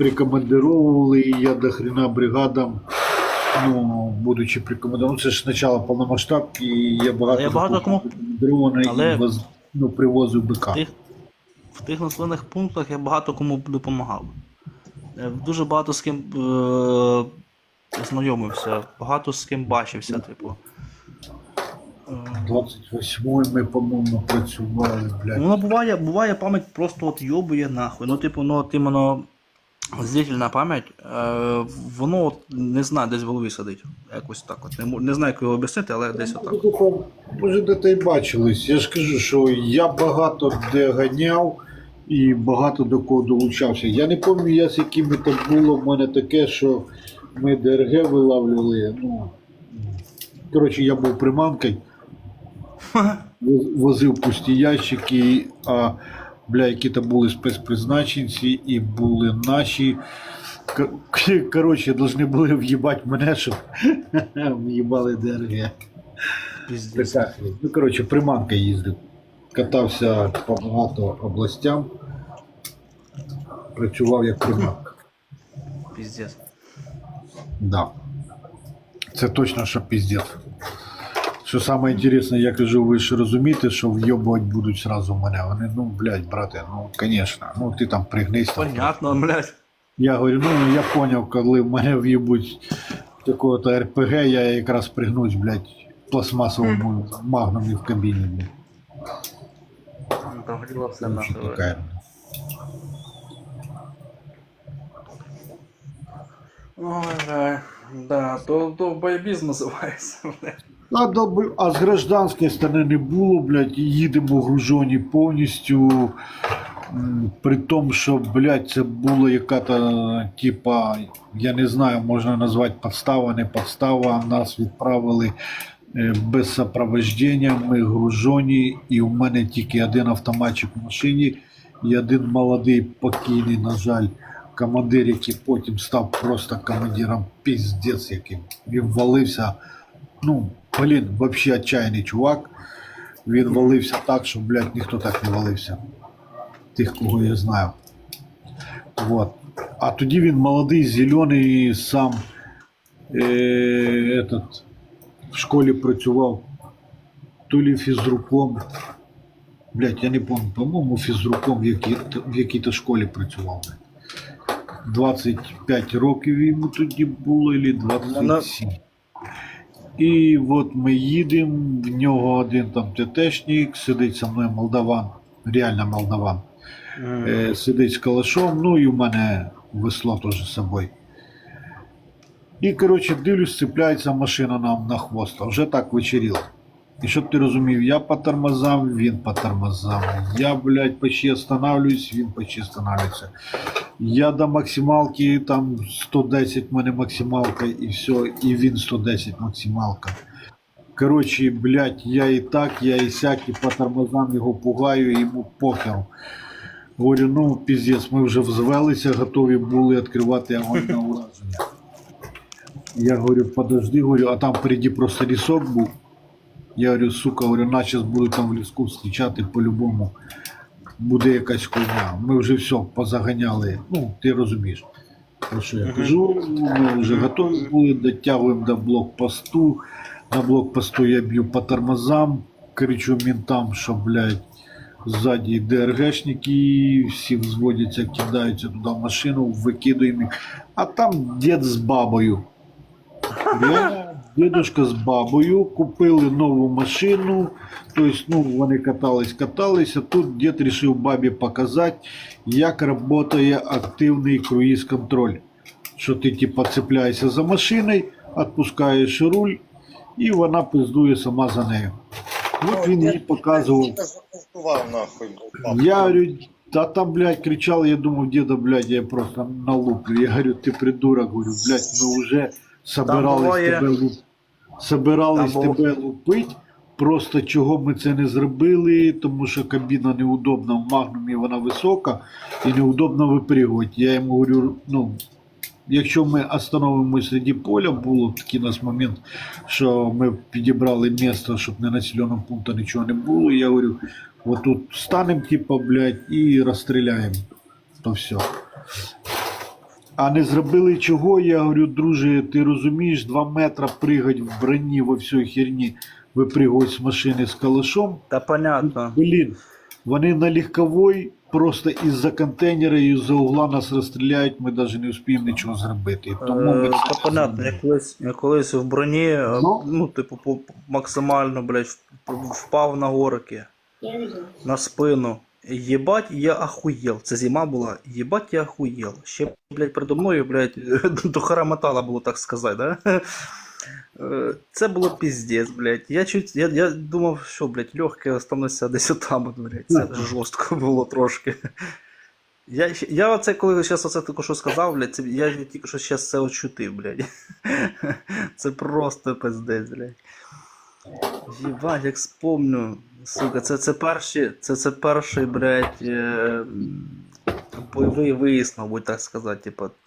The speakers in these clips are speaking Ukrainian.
прикомандировували, і я до хрена бригадам, ну, будучи прикомандированим, це ж начало повномасштабки, і я багато, Я багато кому- Але- і воз, ну, привозив БК. В тих, в тих населених пунктах я багато кому допомагав. Е, Дуже багато з ким е, знайомився, багато з ким бачився, типу. Е, 28 ми, по-моєму, працювали, блядь. Воно буває, буває пам'ять просто от йобує нахуй. Ну, типу, ну от іменно зрительна пам'ять, е, воно не знаю, десь в голові сидить. Якось так от. Не, не знаю, як його об'яснити, але десь отак. Може, де та й бачились. Я ж кажу, що я багато де ганяв і багато до кого долучався. Я не пам'ятаю, я з якими то було в мене таке, що ми ДРГ вилавлювали. Ну, коротше, я був приманкою, воз- возив пусті ящики, а бля, які то були спецпризначенці і були наші. Коротше, повинні були в'їбати мене, щоб в'їбали ДРГ. Піздець. Ну, коротше, приманка їздив. Катався по багато областям. Працював як приманка. Піздець. Да. Це точно, що піздець. Що саме інтересне, я кажу, ви ж розумієте, що вйобувати будуть сразу мене. Вони, ну, блядь, брате, ну, звісно, ну ти там пригнись. Там. Понятно, блядь. Я говорю, ну я поняв, коли в мене в'їбуть такого-то РПГ, я якраз пригнусь, блядь, в пластмасовому магнумі в кабіні. блядь. Ну, Там горіло все що таке. Ой, бля. Да, то, то бойбіз називається, блядь. А, доби- а з гражданської сторони не було, блядь, їдемо гружені повністю. При тому, що, блядь, це було яка-то, типа, я не знаю, можна назвати подстава, не подстава. Нас відправили е, без сопровождення, ми гружені, і у мене тільки один автоматчик в машині, і один молодий покійний, на жаль, командир, який потім став просто командиром піздець яким. Він валився ну, блін, вообще отчаяний чувак. Він валився так, що, блядь, ніхто так не валився. Тих, кого я знаю. Вот. А тоді він молодий, зелений, сам е, этот, в школі працював то лі фізруком. Блядь, я не пам'ятаю, по-моєму, фізруком в якій- в якій-то школі працював. 25 років йому тоді було, або 27. І от ми їдемо, в нього один там ТТшник, сидить со мною молдаван, реально молдаван. Е, сидить з калашом, ну і в мене весло теж з собою. І, коротше, дивлюсь, цепляється машина нам на хвост, а вже так вечеріло. І щоб ти розумів, я по тормозам, він по тормозам. Я, блядь, почти останавливаюсь, він почти останавливается. Я до максималки, там 110 в мене максималка, і все, і він 110 максималка. Коротше, блядь, я і так, я і сяк, і по тормозам його пугаю, йому похеру. Говорю, ну піздець, ми вже взвелися, готові були відкривати огонь на ураження. Я говорю, подожди, говорю, а там впереді просто лісок був. Я говорю, сука, говорю, нас зараз будуть там в ліску зустрічати по-любому. Буде якась хуйня. Ми вже все позаганяли. Ну, ти розумієш. Про що я кажу? Ми вже готові були, дотягуємо до блокпосту. На блокпосту я б'ю по тормозам, кричу ментам, що, блядь, ззаді ДРГшники, всі взводяться, кидаються туди в машину, викидуємо їх. А там дід з бабою. Я, дедушка з бабою купили нову машину. Тобто, ну, вони катались, катались, а тут дід вирішив бабі показати, як працює активний круїз-контроль. Що ти типа цепляєшся за машиною, відпускаєш руль, і вона пиздує сама за нею. От він їй показував. Я говорю, та там, блядь, кричал, я думаю, деда, блядь, я просто налуплю. Я говорю, ты придурок, говорю, блядь, мы уже собирались тебе луп... собирались Там тебе лупить. Просто чого ми це не зробили, тому що кабіна неудобна в магнумі, вона висока і неудобно випригувати. Я йому говорю, ну, якщо ми остановимо серед поля, було такий у нас момент, що ми підібрали місце, щоб не населеного пункту нічого не було. Я говорю, от тут станемо, типа, блядь, і розстріляємо. То все. А не зробили чого? Я говорю, друже, ти розумієш, два метра пригать в броні во всій херні, випригувати з машини з калашом. Та понятно. Блін, вони на легковой просто із-за контейнера і з-за угла нас розстріляють, ми навіть не успіємо нічого зробити. Тому ми Е, Та понятно, я колись, я колись в броні, е, Ну? ну, типу, по- максимально, блядь, впав на горки, на спину. Єбать, я ахуєл. Це зима була. Єбать, я ахуєл. Ще, блядь, передо мною, блядь, до хараматала було так сказати, да? Е, Це було піздець, блядь. Я чуть, я, я думав, що, блядь, легке остануся десь отам, блядь. Це жорстко було трошки. Я, я оце, коли зараз оце тільки що сказав, блядь, це, я тільки що зараз це очутив, блядь. Це просто пиздець, блядь. Єбать, як спомню. Сука, це, це перші, це, це перший, блядь, е, бойовий виїзд, мабуть, так сказати, типа,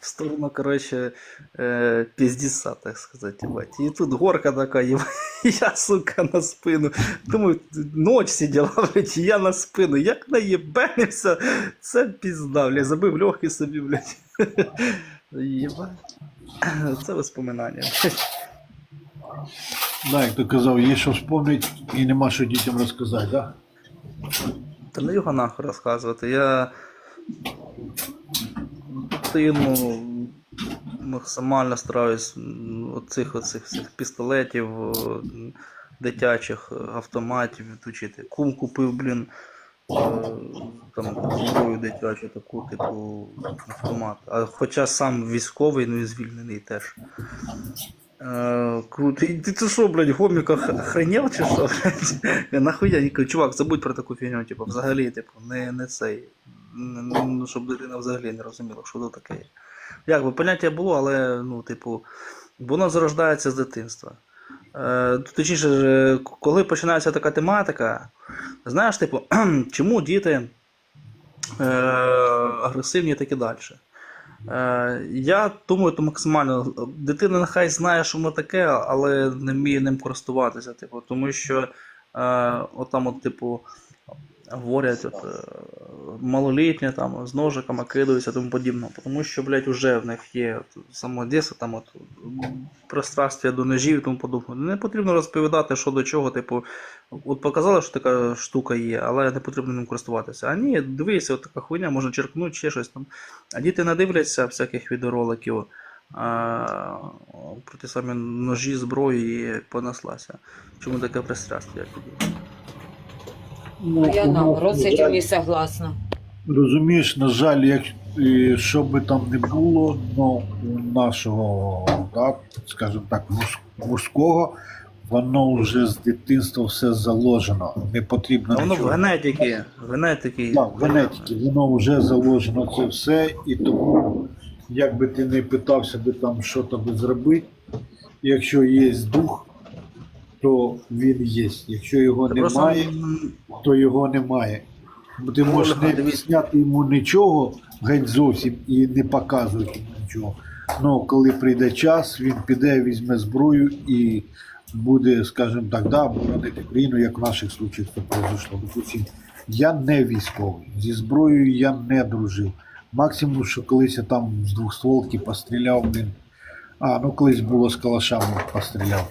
в сторону, коротше, е, піздіса, так сказати, єбать. І тут горка така, єбать, я, сука, на спину. Думаю, ночь сиділа, блядь, і я на спину. Як наєбенився, це пізда, блядь, забив легкий собі, блядь. Єбать. Це воспоминання, блядь. Да, як ти казав, є що вспомнити і нема що дітям розказати, да? Та не його нахуй розказувати. Я дитину максимально стараюсь оцих оцих цих пістолетів, дитячих е, автоматів відучити. Кум купив, блін, е, там зброю дитячу, таку, типу, автомат. А хоча сам військовий, ну і звільнений теж. Е, Круто. Ти це що, блядь, гоміка х- хренів чи що, Нахуя, я кажу, чувак, забудь про таку фігню, типу, взагалі, типу, не, не цей. Ну, щоб дитина взагалі не розуміла, що це таке. Як би поняття було, але, ну, типу, воно зарождається з дитинства. Е, точніше, коли починається така тематика, знаєш, типу, чому діти е, агресивні і такі далі. Е, я думаю, то максимально. Дитина нехай знає, що воно таке, але не вміє ним користуватися. Типу, тому що е, отам, от, типу, говорять, от, е, малолітні там, з ножиками кидаються тому подібне. Тому що, блядь, вже в них є саме Одеса, там от, пристрастя до ножів і тому подобне. Не потрібно розповідати, що до чого, типу, от показали, що така штука є, але не потрібно ним користуватися. А ні, дивися, от така хуйня, можна черкнути, ще щось там. А діти надивляться всяких відеороликів а, про ті самі ножі, зброї понеслася. Чому таке пристрастя? Ну, А я наоборот жаль, не согласна. Розумієш, на жаль, як, що би там не було, ну, у нашого, так, скажімо так, муж- мужського, воно вже з дитинства все заложено. Не потрібно воно в генетики, генетики. Так, в генетиці, воно вже заложено це все, і тому, як би ти не питався би там що тобі зробити, якщо є дух, то він є. Якщо його немає, то його немає. Ти можеш не об'ясняти йому нічого геть зовсім і не показувати йому нічого. Ну, коли прийде час, він піде, візьме зброю і буде, скажімо так, да, боронити країну, як в наших случаях це произошло. Допустим, я не військовий, зі зброєю я не дружив. Максимум, що колись я там з двохстволки постріляв, блін. А, ну колись було з калашами постріляв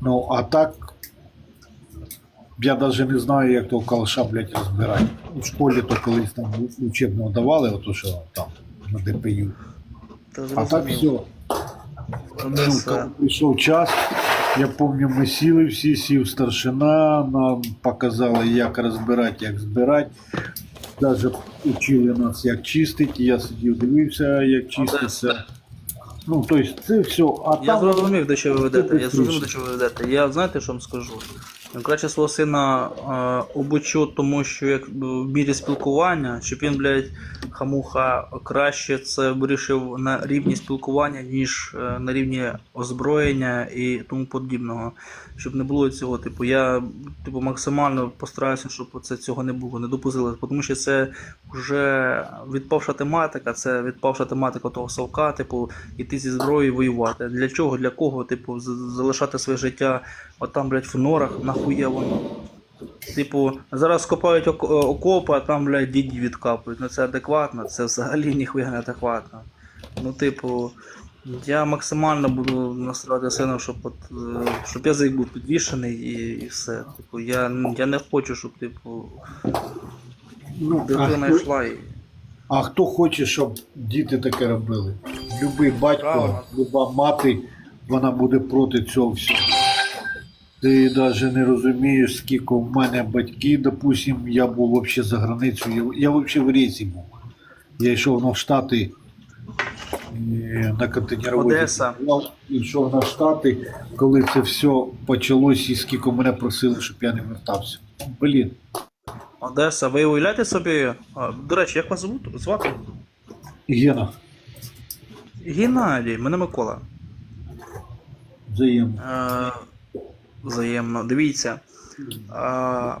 ну, а так, я навіть не знаю, як того калаша, блядь, розбирати. У школі то колись там учебно давали, ото що там на ДПЮ. та А так все. Ну, коли прийшов час, я пам'ятаю, ми сіли всі, сів старшина, нам показали, як розбирати, як збирати. Навіть учили нас, як чистити. Я сидів, дивився, як чиститься. Ну, тобто, це все. А Я там зрозумів, до чого ви ведете. Я зрозумів, до чого ви ведете. Я знаєте, що вам скажу? Я краще свого сина е, обучу, тому що як в мірі спілкування, щоб він, блядь, хамуха краще це вирішив на рівні спілкування, ніж е, на рівні озброєння і тому подібного. Щоб не було цього, типу, я типу, максимально постараюся, щоб це цього не було, не допустили. Тому що це вже відпавша тематика, це відпавша тематика того совка, типу, іти зі зброєю воювати. Для чого, для кого, типу, залишати своє життя отам, блядь, в норах, нахуя воно. Типу, зараз копають ок- окопи, а там, блядь, діді відкапують. Ну це адекватно, це взагалі ніхуя не адекватно. Ну, типу, я максимально буду настраювати сина, щоб, от, е, щоб язик був підвішений і, і все. Типу, я, я не хочу, щоб, типу, Ну, дитина хто, йшла і. а хто хоче, щоб діти таке робили? Любий батько, Правильно. люба мати, вона буде проти цього всього. Ти навіть не розумієш, скільки в мене батьки, допустим, я був взагалі за границею. Я, я взагалі в рейсі був. Я йшов на Штати е, на контейнеровозі. Одеса. Йшов на Штати, коли це все почалось, і скільки мене просили, щоб я не вертався. Блін, Одеса, ви уявляєте собі. До речі, як вас звати? Гена, Геннадій, мене Микола. взаємно. Е, взаємно. Дивіться. Е,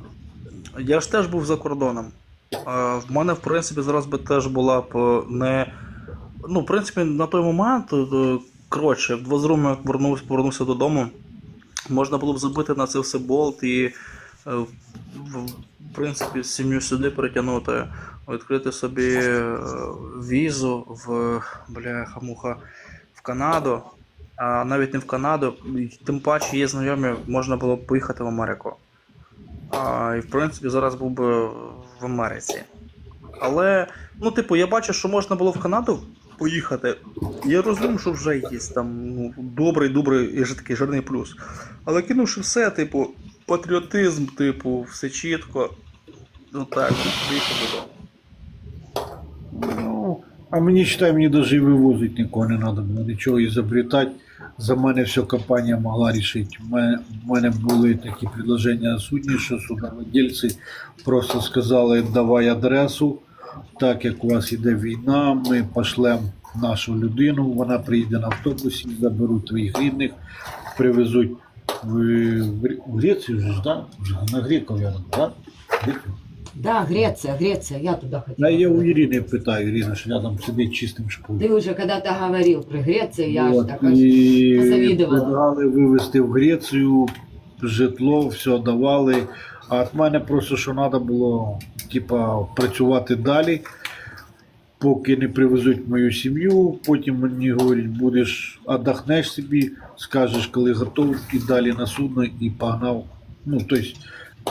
я ж теж був за кордоном. Е, в мене, в принципі, зараз би теж була б не. Ну, в принципі, на той момент, е, коротше, в двозрумі як повернувся, повернувся додому, можна було б забити на це все болт і, е, в, принципі, сім'ю сюди перетягнути, відкрити собі е, візу в бляха-муха в Канаду а навіть не в Канаду, тим паче є знайомі, можна було б поїхати в Америку. А, і в принципі зараз був би в Америці. Але, ну, типу, я бачу, що можна було в Канаду поїхати. Я розумію, що вже є там ну, добрий, добрий і такий жирний плюс. Але кинувши все, типу, патріотизм, типу, все чітко. Ну так, поїхав додому. Ну, а мені считай, мені навіть вивозити нікого не треба було, нічого ізобретати. За мене все компанія могла рішити. У мене, були такі предложення судні, що судовладельці просто сказали, давай адресу, так як у вас йде війна, ми пошлемо нашу людину, вона приїде на автобусі, заберуть твоїх рідних, привезуть в, в, Грецію, же ж, да? На греків я да? Да, Греция, Греция, я туда хотела. Я у. Ирины питаю, Ирина ж рядом сидить чистим шпулем. Ты уже когда-то говорил про Грецию, я аж От, так аж... позавідувала. предлагали вивезти в Грецію, житло, все давали. А від мене просто що треба було, типа, працювати далі, поки не привезуть мою сім'ю. Потім мені говорять, будеш отдохнеш собі, скажеш, коли готовий, і далі на судно, і погнав. Ну, тобто,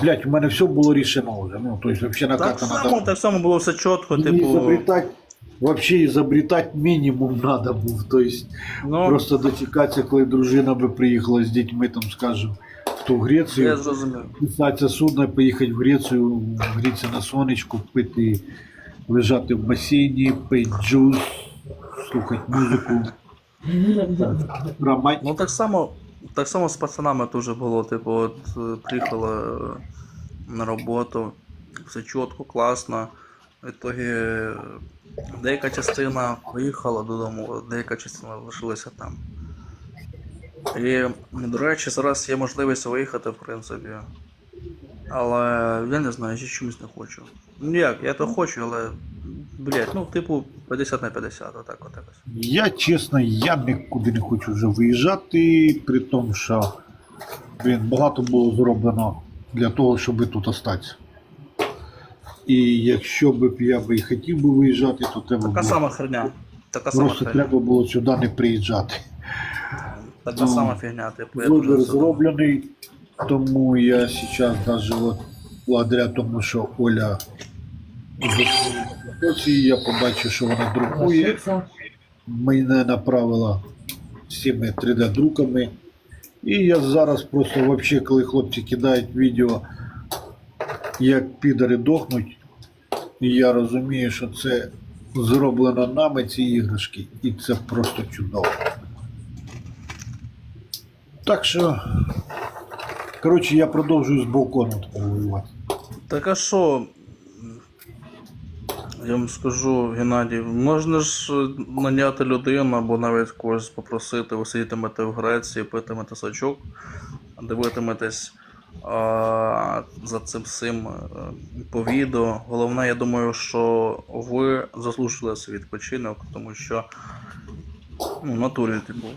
блядь, у мене все було рішено вже. Ну, тобто, взагалі Так само, так само було все чітко, типу. изобретать, вообще изобретать мінімум надо був. Тобто, Ну, Просто дочекатися, коли дружина би приїхала з дітьми, там, скажем, в ту Грецію, я зрозумів. писатися судно, поїхати в Грецію, грітися на сонечку, пити, лежати в басейні, пити джус, слухати музику. Романтика. Ну так само, так само з пацанами теж було. Типу, от е, приїхала е, на роботу, все чітко, класно. В ітогі е, деяка частина поїхала додому, деяка частина лишилася там. І, до речі, зараз є можливість виїхати, в принципі. Але я не знаю, я чомусь не хочу. Ну як, я то хочу, але. Блять, ну, типу, 50 на 50, отак от якось. Я чесно, я нікуди не хочу вже виїжджати, при тому, що блін, багато було зроблено для того, щоб тут остатися. І якщо б я би і хотів би виїжджати, то треба Така було, сама херня. Така сама просто херня. треба було сюди не приїжджати. Така Ну, сама фігня, типу, я дуже зроблений, тому я зараз даже от благодаря тому, що Оля в я побачив, що вона друкує. Мене направила цими 3D-друками. І я зараз просто вообще, коли хлопці кидають відео, як підари дохнуть, я розумію, що це зроблено нами ці іграшки, і це просто чудово. Так що, коротше, я продовжую з балкону тепер воювати. Так а що? Я вам скажу, Геннадій, можна ж е, наняти людину або навіть когось попросити, ви сидітимете в Греції, питимете сачок, дивитиметесь а, за цим всім е, по відео. Головне, я думаю, що ви заслужили свій відпочинок, тому що ну, натурі, типу,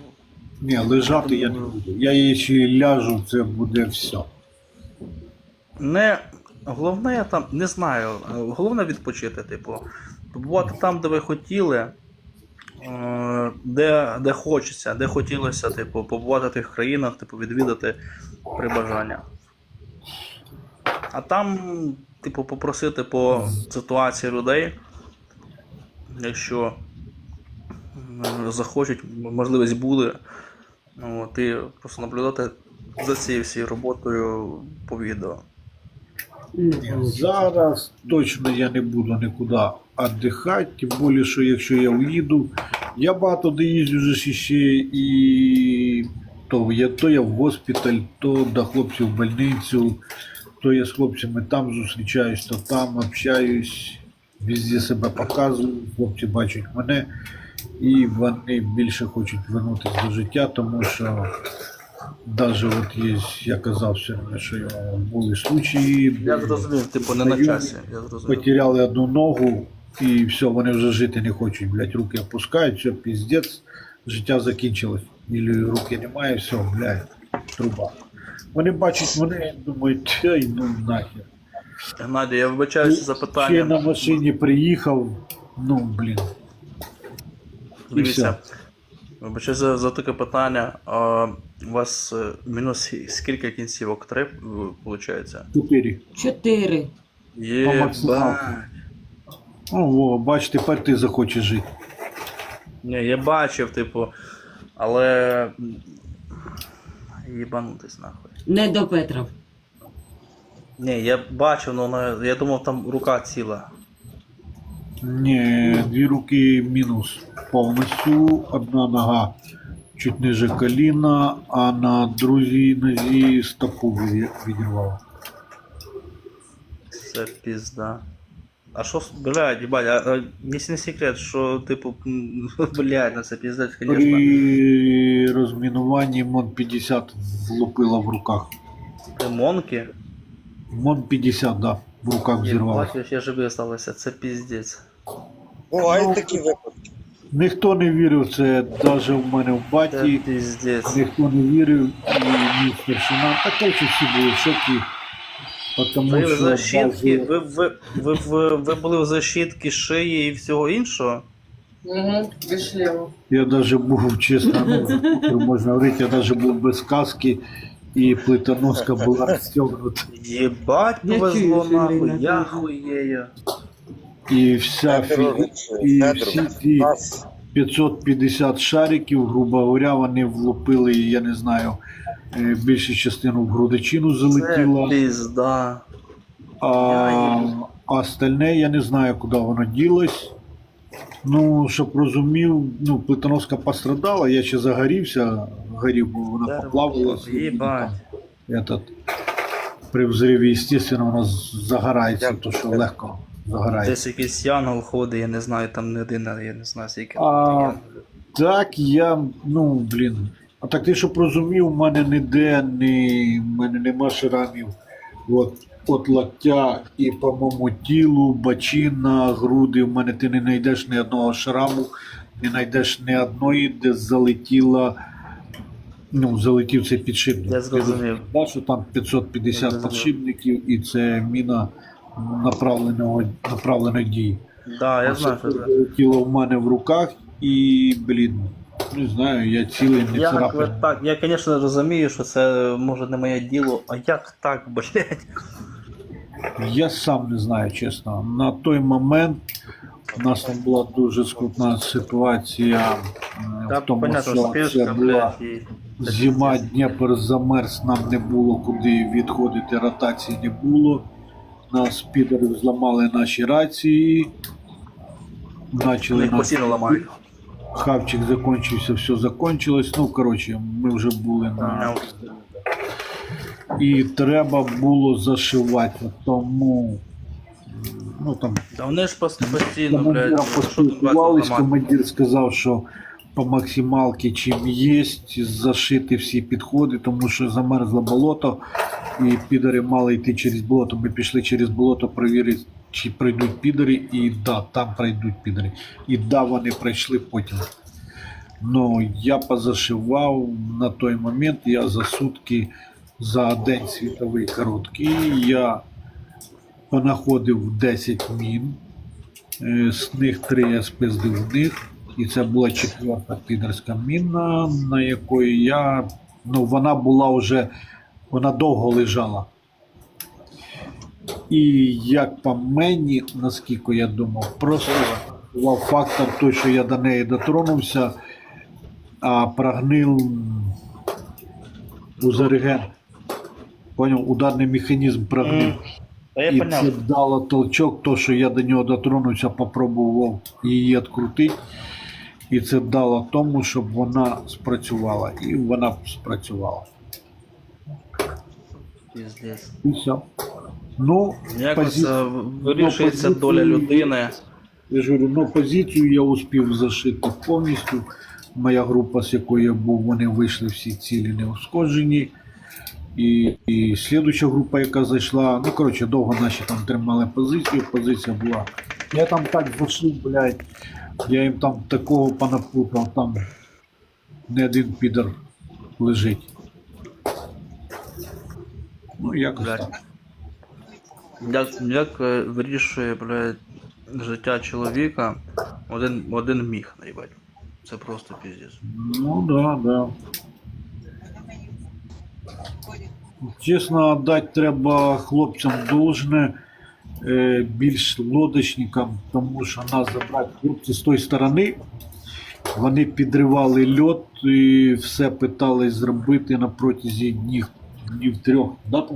Ні, лежати я не буду. Я якщо ляжу, це буде все. Не, головне, я там не знаю. е, Головне відпочити, типу. Побувати там, де ви хотіли, е, де, де хочеться, де хотілося, типу, побувати в тих країнах, типу, відвідати при бажанні. А там, типу, попросити по ситуації людей, якщо захочуть, можливість буде, ну, от, просто наблюдати за цією всією роботою по відео. Зараз точно я не буду нікуди віддихати, тим більше, що якщо я уїду, я багато де вже ще і то я, то я в госпіталь, то до хлопців в больницю, то я з хлопцями там зустрічаюсь, то там общаюсь, везде себе показую, хлопці бачать мене, і вони більше хочуть вернутися до життя, тому що навіть от є, я казав сьогодні, що були случаї. Я зрозумів, типу, не на часі. Я зрозумів. Потеряли одну ногу, і все, вони вже жити не хочуть, блядь, руки опускають, все, піздець, життя закінчилось. Ілі руки немає, все, блядь, труба. Вони бачать мене і думають, ай, ну нахер. Геннадій, я вибачаюся за Ще питання. на машині приїхав, ну, блін. І Дивіться. Вибачаюся за, за таке питання. А, у вас е, мінус скільки кінцівок? Три, виходить? Чотири. Чотири. Максималці. О, во, бач, тепер ти захочеш жити. Ні, я бачив, типу, але. м, Їбанутись нахуй. Не до Петра. Ні, я бачив, але я думав, там рука ціла. Ні, дві руки мінус повністю, одна нога чуть ниже коліна, а на другій нозі стопу від- відірвало. Це пізда. А що, с- блядь, їбать, а, а якщо не секрет, що, типу, м, блядь, на це піздець, звісно. При розмінуванні МОН 50 влупила в руках. Монки? МОН 50, да, в руках зірвало. Бачиш, я живий залишився, це піздець. Бувають такі випадки. Ніхто не вірив, це навіть в мене в баті. Ніхто не вірив, і мій старшина. Та коротше, всі були в шокі. Тому Ви в що защитки, ви, ви, ви, ви, ви були в защитки шиї і всього іншого? Угу. Я даже був, чесно, ну, можна говорити, я даже був без каски, і плитоноска була розстегнута. Єбать повезло нахуй, я хуєю. І вся фі... і всі нас. 550 шариків, грубо говоря, вони влупили, я не знаю, е, більшу частину в грудичину Це залетіла, пізда. а, остальне я не знаю, куди воно ділось. Ну, щоб розумів, ну, плитоноска пострадала, я ще загорівся, горів, бо вона Этот, при взриві, естественно, вона загорається, то що легко загорається. Десь якийсь янгол ходить, я не знаю, там не один, але я не знаю, скільки. А. Так, я, ну, блін. А так ти щоб розумів, у мене ніде ні, в мене нема шрамів. От, от локтя і по моєму тілу, бачина, груди, в мене ти не знайдеш ні одного шраму, не знайдеш ні одної, де залетіла, ну, залетів цей підшипник. Я зрозумів. Що там 550 зрозумів. підшипників і це міна направленого, направленої дії. Да, я А знаю, що це. тіло в мене в руках, і, блін, не знаю, я цілий не Як ви царапин. так? Я, звісно, розумію, що це може не моє діло, а як так, блядь? Я сам не знаю, чесно. На той момент у нас там була дуже скрутна ситуація е, Та в тому, понятно, що це була блядь, і... зима, Дніпр замерз, нам не було куди відходити, ротації не було. Нас підери зламали наші рації. Почали Їх нас постійно ламають. Хавчик закончився, все закончилось. Ну, коротше, ми вже були на. І треба було зашивати. Тому. Ну там Та вони ж постійно, блядь, що тут командир сказав, що по максималки чим є, зашити всі підходи, тому що замерзло болото, і підари мали йти через болото. Ми пішли через болото перевірити, чи пройдуть підари, і да, там пройдуть підари. І да, вони пройшли потім. Ну, я позашивав на той момент, я за сутки за день світовий короткий. Я понаходив 10 мін, е, з них 3 я спиздив. І це була четверта підерська міна, на якої я. Ну, вона була вже. Вона довго лежала. І як по мені, наскільки я думав, просто був фактор той, що я до неї дотронувся, а прогнив узареген. Поняв, ударний механізм прогнив. Я І поняв. це дало толчок, то, що я до нього дотронувся, попробував її відкрутити. І це дало тому, щоб вона спрацювала. І вона спрацювала. Піздець. І все. Ну, Як позі- це вирішується ну, доля людини? Я ж говорю, ну позицію я успів зашити повністю. Моя група, з якою я був, вони вийшли всі цілі неушкоджені. І, і слідуча група, яка зайшла, ну коротше, довго наші там тримали позицію. Позиція була. Я там так зашив, блядь. Я їм там такого понапутав, там не один підер лежить. Ну, якось Блядь. так. Як, як е, вирішує, блядь, життя чоловіка один, один міг, наїбать. Це просто піздець. Ну да, да. Чесно, дати треба хлопцям должне більш лодочникам, тому що нас забрати хлопці з тої сторони. Вони підривали льот і все питались зробити на протязі днів, днів трьох. Да,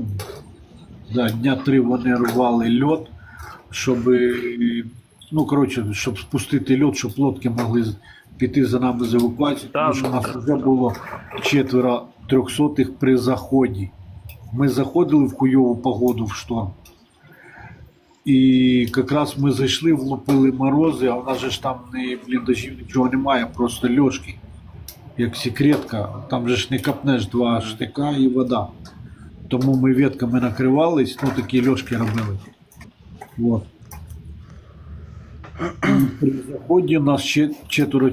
да, дня три вони рвали льот, щоб, е, ну, коротше, щоб спустити льот, щоб лодки могли піти за нами з евакуацією, Та, тому що нас вже було четверо трьохсотих при заході. Ми заходили в хуйову погоду в шторм. І якраз ми зайшли, влупили морози, а в нас же ж там не бліндажів нічого немає, просто льошки. Як секретка, там же ж не капнеш два штика і вода. Тому ми ветками накривались, ну такі льошки робили. Вот. При заході нас ще четверо,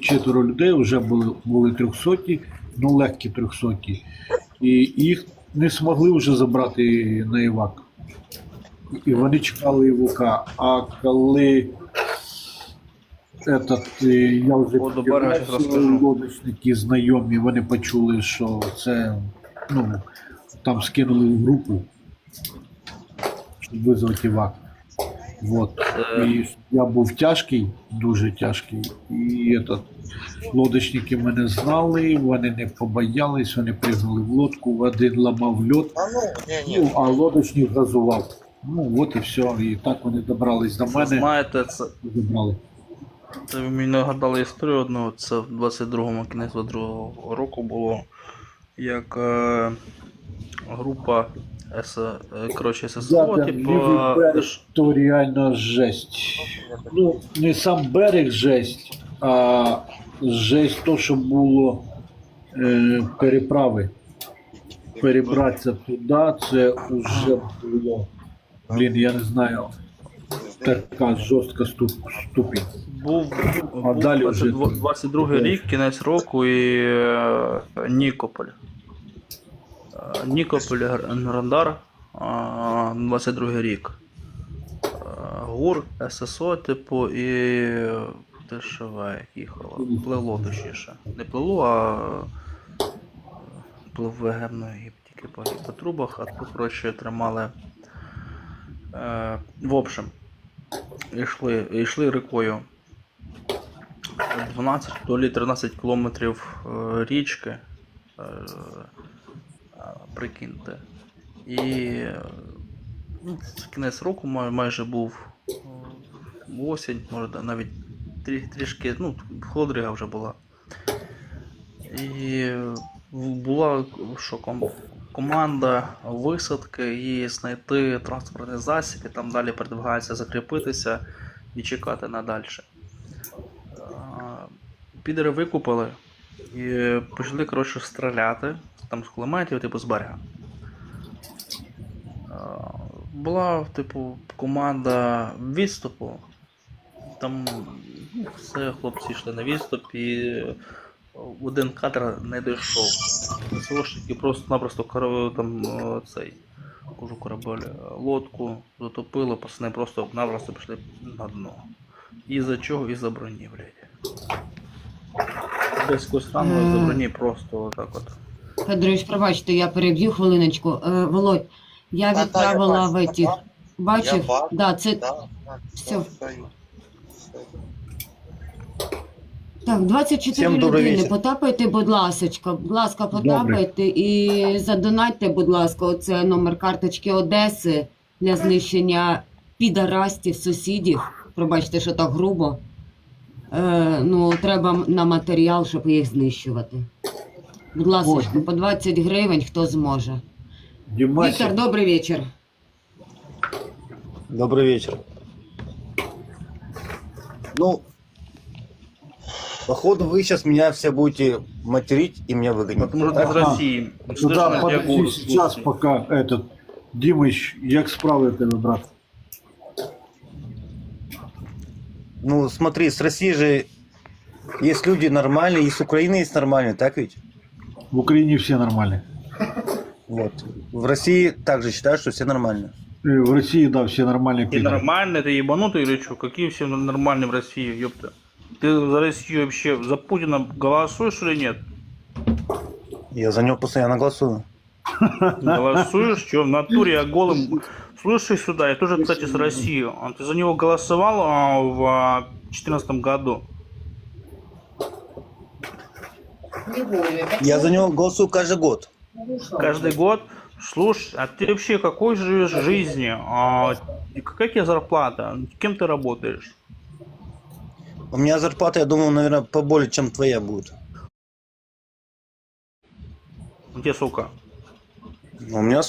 четверо людей вже були, були трьохсоті, ну легкі трьохсоті. І їх не змогли вже забрати на івак. І вони чекали івука. А коли этот, е, я вже лодочники знайомі, вони почули, що це ну, там скинули в групу, щоб визвати івак. Вот. Е. І я був тяжкий, дуже тяжкий. І этот, лодочники мене знали, вони не побоялись, вони пригнули в лодку, один ламав льот, А ну, ні, ні. ну, а лодочник газував. Ну от і все. І так вони добрались до мене знаєте, це, і забрали. це ви мені нагадали історію одну, це в 22-му кінець 22-го року було, як е, група С, е, коротше, ССО, типу, лівий берег, то реально жесть. Ну, не сам берег жесть, а жесть то, що було е, переправи. Перебратися туди, це вже було. Блін, я не знаю. Така жорстка ступ, ступінь. був, А був далі вже 22 там 22 рік, кінець року і е, Нікополь. Е, Нікополь Гр- Грандар, е, 22 рік. Е, ГУР, ССО, типу, і ДШВ їхало. Пливло точніше. Не пливло, а е, пливли гемно тільки по, по трубах, а тут, коротше, тримали. Е, в общем, йшли, йшли рекою 12 то лі 13 кілометрів е, річки. е, Прикиньте. І ну, кінець року май- майже був осінь, може навіть трі- трішки, ну, холодрига вже була. І була що, ком- команда висадки і знайти транспортний засіб, і там далі передвигається закріпитися і чекати надальше. А, Підери викупили і почали коротше стріляти там з кулеметів, типу з берега. Була, типу, команда відступу. Там ну, все, хлопці йшли на відступ і один кадр не дійшов. СВОшники просто-напросто там е, цей кажу корабель, е, лодку затопили, пацани просто-напросто пішли на дно. Із-за чого? Із-за броні, блядь. Десь якось рано із-за броні просто отак от. Федорович, пробачте, я переб'ю хвилиночку. Е, Володь, я відправила в этих. та-та. Бачив? Я бачу. Да, це Да, Всё. все. все. Так, 24 Всім добрий людини. вечір. Потапайте, будь ласочка. Будь ласка, потапайте і задонатьте, будь ласка, оце номер карточки Одеси для знищення підарастів, сусідів. Пробачте, що так грубо. Е, ну, треба на матеріал, щоб їх знищувати. Будь ласочка, Ой. по 20 гривень, хто зможе. Віктор, добрий вечір. Добрый вечер. Ну, походу вы сейчас меня все будете материть и меня выгонять. Тому що ти з Ага. Росії. ну Слышно, да, як подожди голос сейчас, слухай. пока этот, Дімич, як справи у тебе, брат? Ну, смотри, с России же есть люди нормальные, и с Украины есть нормальные, так ведь? В Україні всі нормальні. Вот. В России также считают, что все нормальные. Е, В Росії, да, всі нормальні Ты піде. нормальный, ты ебанутый или что? Какие все нормальные в России, ёпта? Ты за Россию вообще, за Путина голосуешь или нет? Я за него постоянно голосую. Голосуешь? Что, в натуре я голым... Слушай сюда, я тоже, кстати, с России. А Ты за него голосовал а, в 2014 году? Не более. Я за него голосую каждый год. Каждый год? Слушай, а ты вообще какой живешь жизни? А, какая тебе зарплата? Кем ты работаешь? У меня зарплата, я думаю, наверное, поболее, чем твоя будет. Где, сука? У меня